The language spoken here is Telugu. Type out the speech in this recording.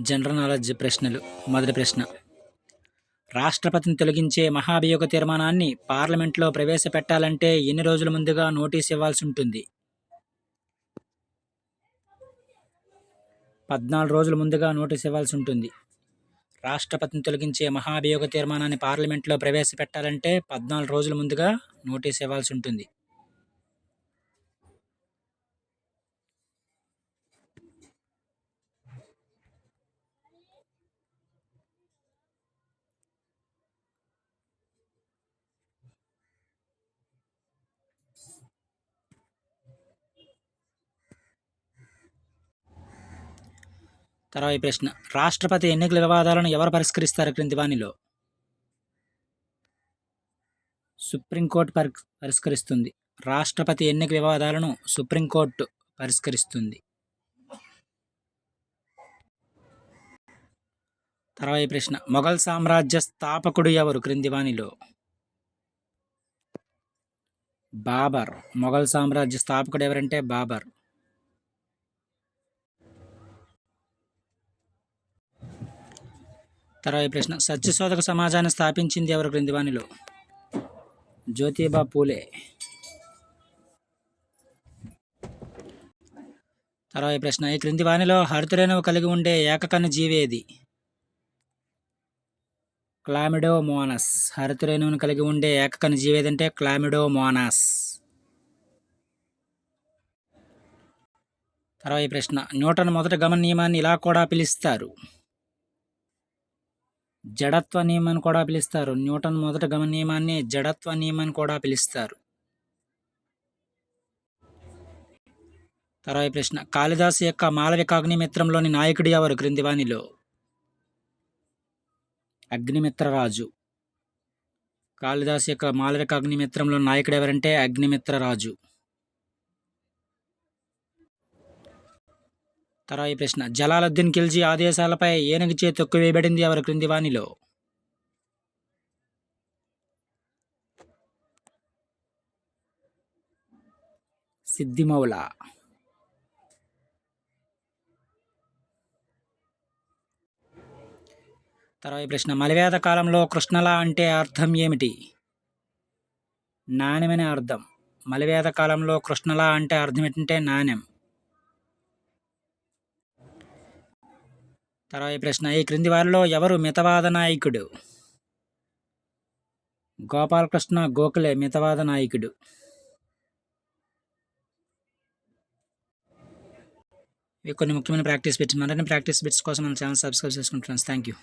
జనరల్ నాలెడ్జ్ ప్రశ్నలు. మొదటి ప్రశ్న. రాష్ట్రపతిని తొలగించే మహాభియోగ తీర్మానాన్ని పార్లమెంట్లో ప్రవేశపెట్టాలంటే ఎన్ని రోజుల ముందుగా నోటీస్ ఇవ్వాల్సి ఉంటుంది? పద్నాలుగు రోజుల ముందుగా నోటీస్ ఇవ్వాల్సి ఉంటుంది. రాష్ట్రపతిని తొలగించే మహాభియోగ తీర్మానాన్ని పార్లమెంట్లో ప్రవేశపెట్టాలంటే పద్నాలుగు రోజుల ముందుగా నోటీస్ ఇవ్వాల్సి ఉంటుంది. తర్వాత ప్రశ్న. రాష్ట్రపతి ఎన్నికల వివాదాలను ఎవరు పరిష్కరిస్తారు? క్రింది వాణిలో. సుప్రీంకోర్టు పరి పరిష్కరిస్తుంది. రాష్ట్రపతి ఎన్నిక వివాదాలను సుప్రీంకోర్టు పరిష్కరిస్తుంది. తర్వాత ప్రశ్న. మొఘల్ సామ్రాజ్య స్థాపకుడు ఎవరు? క్రింది వాణిలో. బాబర్. మొఘల్ సామ్రాజ్య స్థాపకుడు ఎవరంటే బాబర్. తర్వాత ప్రశ్న. సత్యశోధక సమాజాన్ని స్థాపించింది ఎవరు? క్రింది వాణిలో జ్యోతిబా పూలే. తర్వాత ప్రశ్న. ఈ క్రింది వాణిలో హరితరేణువు కలిగి ఉండే ఏకకణ జీవేది క్లామిడో మోనస్ హరితరేణువును కలిగి ఉండే ఏకకణ జీవేది అంటే క్లామిడో తర్వాత ప్రశ్న. న్యూటన్ మొదటి గమన నియమాన్ని ఇలా కూడా పిలుస్తారు. జడత్వ నియమం కూడా పిలుస్తారు. న్యూటన్ మొదటి గమన నియమాన్ని జడత్వ నియమం కూడా పిలుస్తారు. తర్వాత ప్రశ్న. కాళిదాసు యొక్క మాలవికాగ్నిమిత్రంలోని నాయకుడు ఎవరు? క్రిందివాణిలో. అగ్నిమిత్రరాజు. కాళిదాసు యొక్క మాలవిక అగ్నిమిత్రంలో నాయకుడు ఎవరంటే అగ్నిమిత్రరాజు. తర్వాత ప్రశ్న. జలాలుద్దీన్ ఖిల్జీ ఆదేశాలపై ఏనుగుచే తొక్కువేయబడింది ఎవరి క్రింది వాణిలో? సిద్ధిమౌల తర్వాత ప్రశ్న. మలివేద కాలంలో కృష్ణల అంటే అర్థం ఏమిటి? నాణ్యమనే అర్థం. మలివేద కాలంలో కృష్ణల అంటే అర్థం ఏంటంటే నాణ్యం తర్వాత ప్రశ్న ఈ క్రింది వారిలో ఎవరు మితవాద నాయకుడు? గోపాలకృష్ణ గోఖలే మితవాద నాయకుడు. కొన్ని ముఖ్యమైన ప్రాక్టీస్ బిట్స్ మరిన్ని ప్రాక్టీస్ బిట్స్ కోసం మన ఛానల్ సబ్స్క్రైబ్ చేసుకుంటున్నాను. Thank you.